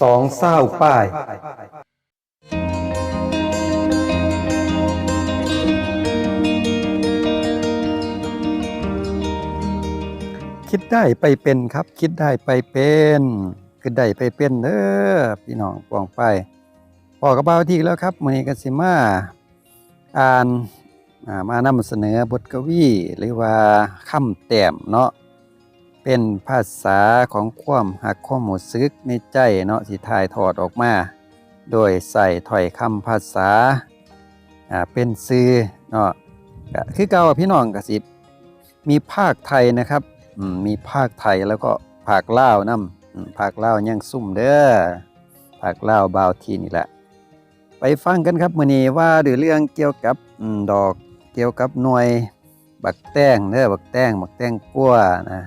สองเศร้าป้าย คิดได้ไปเป็นครับ คิดได้ไปเป็นคิดได้ไปเป็นเด้อพี่น้องปองไปพอกระเป๋าที่แล้วครับมือนี้กสิมาอ่านมานำเสนอบทกวีหรือว่าคำแต้มเนาะ เป็นภาษาของความหักความรู้สึกในใจเนาะที่ถ่ายทอดออกมา โดยใส่ถ้อยคำภาษาอ่าเป็นซื่อเนาะคือเก่าพี่น้องกสิบมีภาคไทยนะครับมีภาคไทยแล้วก็ภาคลาวนํอืมภาคลาวยังซุ่มเด้อภาคลาวบาวทีนี่แหละ ไปฟังกันครับมื้อนี้ว่าด้วยเรื่องเกี่ยวกับดอกเกี่ยวกับหน่วย บักแต้งเด้อบักแต้งบักแต้งกั้วนะ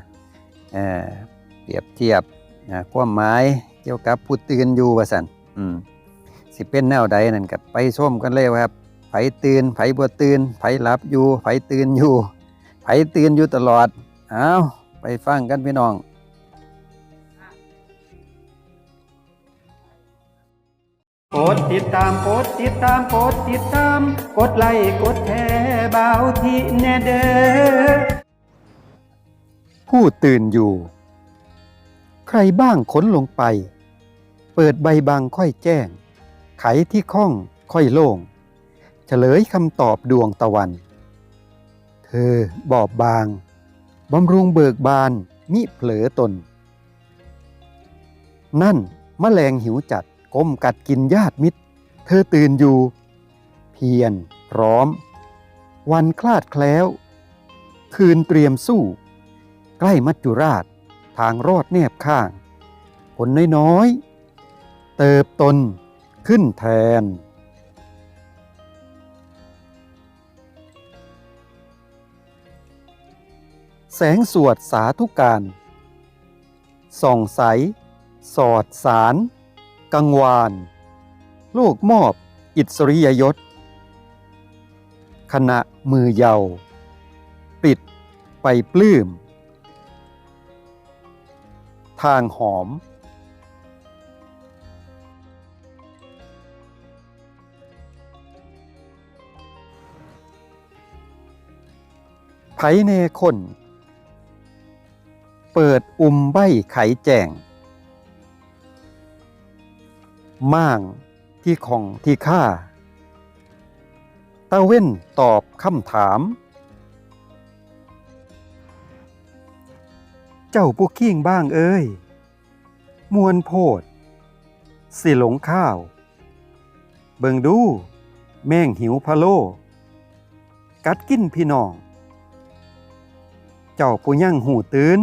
เปรียบเทียบนะความหมายเกี่ยวกับผู้ตื่นอยู่ว่าซั่นอืมสิเป็นแนวใดนั่นก็ไปชมกันเลยว่าครับไผตื่นไผบ่ตื่นไผหลับอยู่ไผตื่นอยู่ไผตื่นอยู่ตลอดเอาไปฟังกันพี่น้องกดติดตามกดติดตามกดติดตาม กดไลค์กดแชร์เบาที่แน่เด้อ ผู้ตื่นอยู่ ใครบ้างค้นลงไป เปิดใบบางค่อยแจ้ง ไขที่ข้องค่อยโล่ง เฉลยคำตอบดวงตะวัน เธอบอบบางบำรุงเบิกบานมิเผลอตน นั่นมแมลงหิวจัดก้มกัดกินญาติมิตร เธอตื่นอยู่ เพียรพร้อม วันคลาดแคล้ว คืนเตรียมสู้ ใกล้มัจจุราชทางรอดแนบข้าง ผลน้อยๆ เติบตนขึ้นแทน แสงสวดสาธุการส่องใส สอดสาร กังวานโลกมอบอิสริยยศ ขณะมือเยาว์ปิดไปปลื้ม ทางหอม ไผเนคนเปิดอุ่มใบไขแจงม่างที่ของที่ข้าตาเว้นตอบคำถาม เจ้าผู้ขี้งบ้างเอ้ย มวนโพด สิหลงข้าว เบิงดู แม่งหิวพะโล กัดกินพี่น้อง เจ้าผู้ยั่งหูตื่น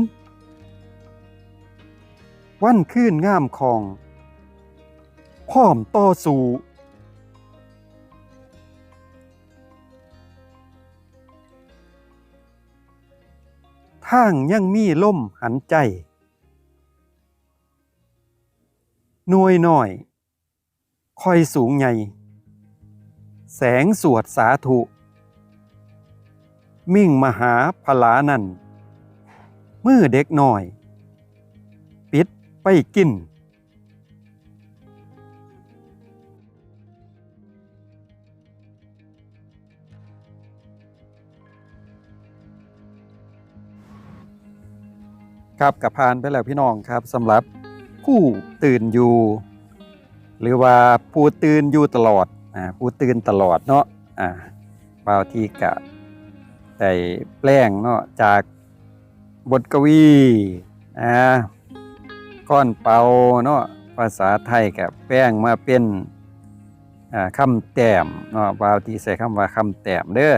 วันคืนงามคองพร้อมต่อสู้ ทางยังมีล่มหันใจ หน่วยหน่อย คอยสูงใหญ่ แสงสวดสาธุ มิ่งมหาพลานันมือเด็กหน่อย ปิดไปกิน ครับกับพานไปแล้วพี่น้องครับสำหรับผู้ตื่นอยู่ หรือว่าผู้ตื่นอยู่ตลอดอ่าผู้ตื่นตลอดเนาะอ่าบางทีกะได้แปลงเนาะจากบทกวีอ่าก้อนเปาเนาะภาษาไทยกับแป้งมาเป็นอ่าคำแต้มเนาะบางทีใส่คำว่าคำแต้มเด้อ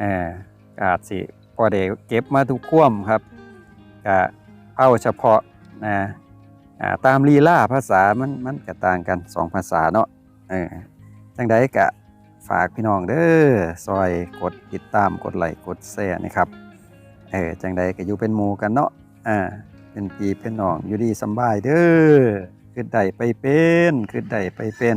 อ่าก็อาจสิพอได้เก็บมาทุกควมครับ ก็เอาเฉพาะนะตามลีลาภาษามันมันก็ต่างกันสองภาษาเนาะเออจังใดก็ฝากพี่น้องเด้อซอยกดติดตามกดไลค์กดแชร์นะครับเออจังใดก็อยู่เป็นหมู่กันเนาะอ่าเป็นปีเป็นน้องอยู่ดีสบายเด้อคือได้ไปเป็นคือได้ไปเป็น